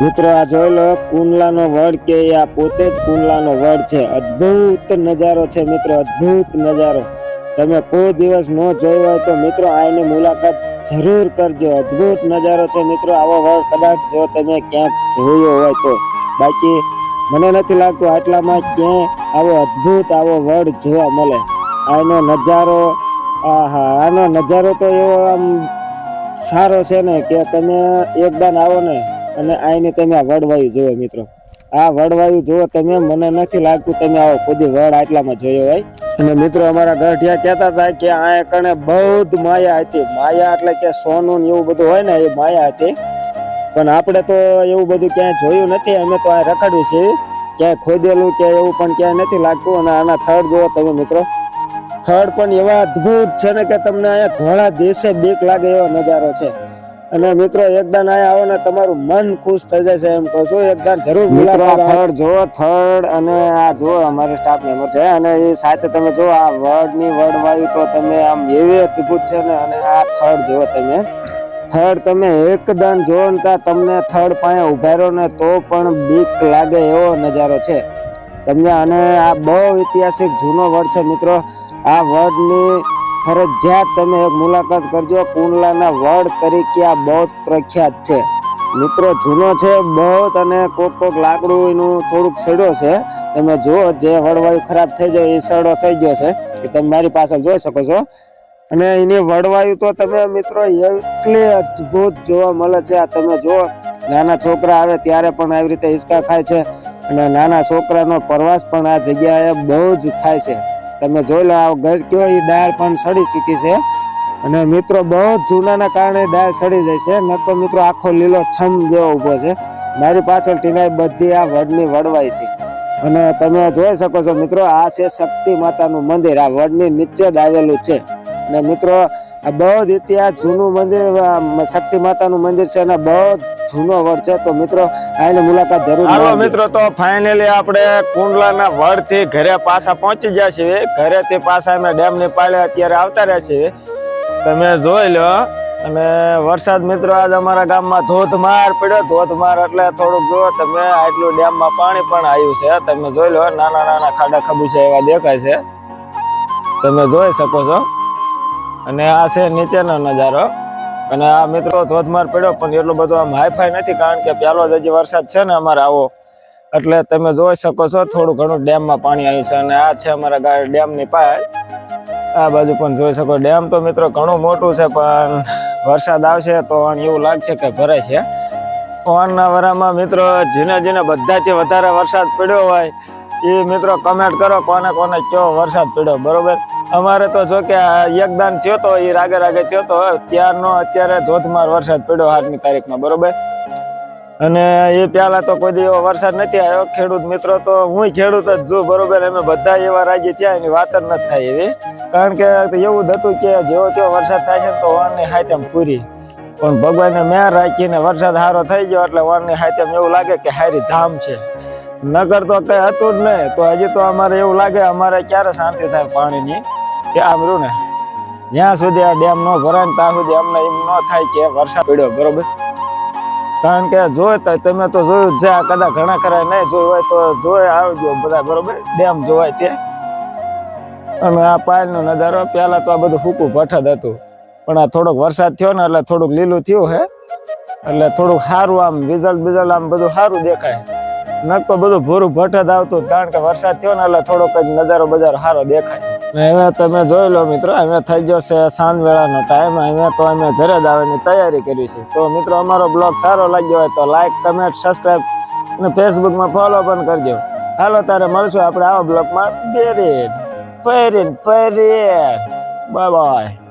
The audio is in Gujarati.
મિત્રો, આ જોઈ લો, કુંડલાનો વડ કે આ પોતે જ કુંડલાનો વડ છે. અદ્ભુત નજારો છે મિત્રો, અદ્ભુત નજારો. તમે કોઈ દિવસ ન જોયો હોય તો મિત્રો આની મુલાકાત જરૂર કરજો. અદ્ભુત નજારો છે મિત્રો, આવો વડ કદાચ જો તમે ક્યાંક જોયો હોય તો. બાકી મને નથી લાગતું આટલામાં ક્યાંય આવો અદ્ભુત આવો વડ જોવા મળે. આનો નજારો, આહા, આનો નજારો તો એવો આમ સારો છે ને કે તમે એકદમ આવો ને. અને આઈને તમે આ વડવાયુ જુઓ મિત્રો. આ વડવાયુ જુઓ તમે, મને નથી લાગતું તમે આવો ખુદી વડ આટલામાં જોયો હોય. અને મિત્રો અમારા ગઢિયા કહેતા હતા કે આ કણે જ માયા હતી. માયા એટલે કે સોનું એવું બધું હોય ને, એ માયા હતી. પણ આપણે તો એવું બધું ક્યાંય જોયું નથી, અમે તો આ રખડ્યું છે. ક્યાંય ખોદેલું કે એવું પણ ક્યાંય નથી લાગતું. અને આના થર્ડ જુઓ તમે મિત્રો. થર્ડ પણ એવા અદ્ભુત છે ને કે તમને અહીંયા ઘોડા દેશે બીક લાગે એવો નજારો છે. અને મિત્રો એકદાન આયા આવો ને તમારું મન ખુશ થઈ જશે એમ કહું છું. એકદમ જરૂર મિત્રો થર્ડ જો થર્ડ અને આ જો અમારે સ્ટાફ મેમ્બર છે. અને એ સાથે તમે જો આ વર્ડની વર્ડ વાયુ તો તમે આમ એવી અદ્ભુત છે ને અને આ થર્ડ જો તમે. થર્ડ તમે એકદમ જો ને તમને થર્ડ પાસે ઊભા રહો ને તો પણ બીક લાગે એવો નજારો છે. સમજ્યા? અને આ બહુ ઐતિહાસિક જૂનો વર્ડ છે મિત્રો. આ વર્ડની ફરજિયાત તમે એક મુલાકાત કરજો. કુંડલાના વડ તરીકે આ બહુ પ્રખ્યાત છે. મિત્રો, જૂનો છે બહુ અને કોક કોક લાકડું એનું થોડુંક સડ્યો છે. તમે જુઓ, જે વડવાયુ ખરાબ થઈ જાય એ સડો થઈ ગયો છે. એ તમે મારી પાસે જોઈ શકો છો. અને એની વડવાયુ તો તમે, મિત્રો, એટલી અદ્ભુત જોવા મળે છે. આ તમે જુઓ, નાના છોકરા આવે ત્યારે પણ આવી રીતે હિંચકા ખાય છે. અને નાના છોકરાનો પ્રવાસ પણ આ જગ્યાએ બહુ જ થાય છે. તમે જોઈ લો, આ ઘર કયો, એ ડાળ પણ સડી ચૂકી છે. અને મિત્રો, બહુ જ જૂનાના કારણે ડાળ સડી જાય છે. નકર મિત્રો, આખો લીલો છમ જેવો ઊભો છે. મારી પાછળ ટીંગાઈ બધી આ વડની વડવાઈ છે. અને તમે જોઈ શકો છો મિત્રો, આ છે શક્તિ માતાનું મંદિર. આ વડની નીચે જ આવેલું છે. અને મિત્રો, આ બહુ જ ઇતિહાસ જૂનું મંદિર શક્તિ માતાનું મંદિર છે અને બહુ જૂનો વડ છે. તો મિત્રો આની મુલાકાત જરૂર હાલો મિત્રો તો ફાઇનલી આપણે કુંડલાના વડથી ઘરે પાછા પહોંચી ગયા છીએ. ઘરે થી પાછા અમે ડેમની પાળે અત્યારે આવતા રહ્યા છીએ. તમે જોઈ લો અને વરસાદ મિત્રો આજ અમારા ગામમાં ધોધમાર પડ્યો. ધોધમાર એટલે થોડુંક જો તમે આટલું ડેમમાં પાણી પણ આવ્યું છે. તમે જોઈ લો નાના નાના ખાડા ખબુચા એવા દેખાય છે. તમે જોઈ શકો છો. અને આ છે નીચેનો નજારો. અને આ મિત્રો ધોધમાર પડ્યો, પણ એટલો બધો આમ હાઈફાઈ નથી, કારણ કે પહેલો જ હજી વરસાદ છે ને અમારે આવો. એટલે તમે જોઈ શકો છો, થોડું ઘણું ડેમમાં પાણી આવ્યું છે અને આ છે અમારા ડેમની પાય આ બાજુ પણ જોઈ શકો, ડેમ તો મિત્રો ઘણું મોટું છે, પણ વરસાદ આવશે તો એવું લાગશે કે ભરાય છે. પવનના વરામાં મિત્રો જીને જીને બધાથી વધારે વરસાદ પડ્યો હોય. એ મિત્રો કમેન્ટ કરો, કોને કોને કયો વરસાદ પડ્યો, બરોબર? અમારે તો જો કે આ થયો તો એ રાગે રાગે થયો તો ત્યારનો અત્યારે ધોધમાર વરસાદ પડ્યો આજની તારીખમાં, બરોબર? અને એ પહેલા તો કોઈ એવો વરસાદ નથી આવ્યો. ખેડૂત મિત્રો તો હું ખેડૂત જ છું, બરોબર? અમે બધા એવા રાજી થયા, એની વાત જ નથી થાય એવી. કારણ કે એવું જ હતું કે જેવો તેવો વરસાદ થાય છે ને તો વાનની હાથેમ પૂરી. પણ ભગવાનને મેં રાખીને વરસાદ સારો થઈ ગયો એટલે વાનની હાથેમ એવું લાગે કે હારી જામ છે. નગર તો કઈ હતું જ નહીં, તો હજી તો અમારે એવું લાગે અમારે ક્યારે શાંતિ થાય પાણીની. કે આમ રહ્યું ને, જ્યાં સુધી આ ડેમ ન ભરાય ને ત્યાં સુધી અમને એમ ન થાય કે વરસાદ પડ્યો, બરોબર? કારણ કે જોય તો તમે તો જોયું જ આ કદાચ ઘણા ખરા નહીં જોયું હોય તો જોઈ આવજો બધા, બરોબર? ડેમ જોવાય તે. અને આ પાયલનો નજારો, પહેલાં તો આ બધું ફૂકું ભઠદ હતું. પણ આ થોડોક વરસાદ થયો ને એટલે થોડુંક લીલું થયું હે. એટલે થોડુંક સારું આમ રિઝલ્ટ બિઝલ્ટ આમ બધું સારું દેખાય. નક તો બધું ભૂરું ભઠદ આવતું કારણ કે વરસાદ થયો ને એટલે થોડોક જ નજારો બજારો સારો દેખાય છે. હવે તમે જોઈ લો મિત્રો હવે થઈ ગયો છે સાંજ વેળાનો ટાઈમ હવે તો અમે ઘરે જ આવવાની તૈયારી કરી છે. તો મિત્રો, અમારો બ્લોગ સારો લાગ્યો હોય તો લાઈક કમેન્ટ સબસ્ક્રાઈબ અને ફેસબુકમાં ફોલો પણ કરજો. હાલો તારે મળશું આપણે આવા બ્લોગમાં. Bahrain ફેરીન ફેરીન bye bye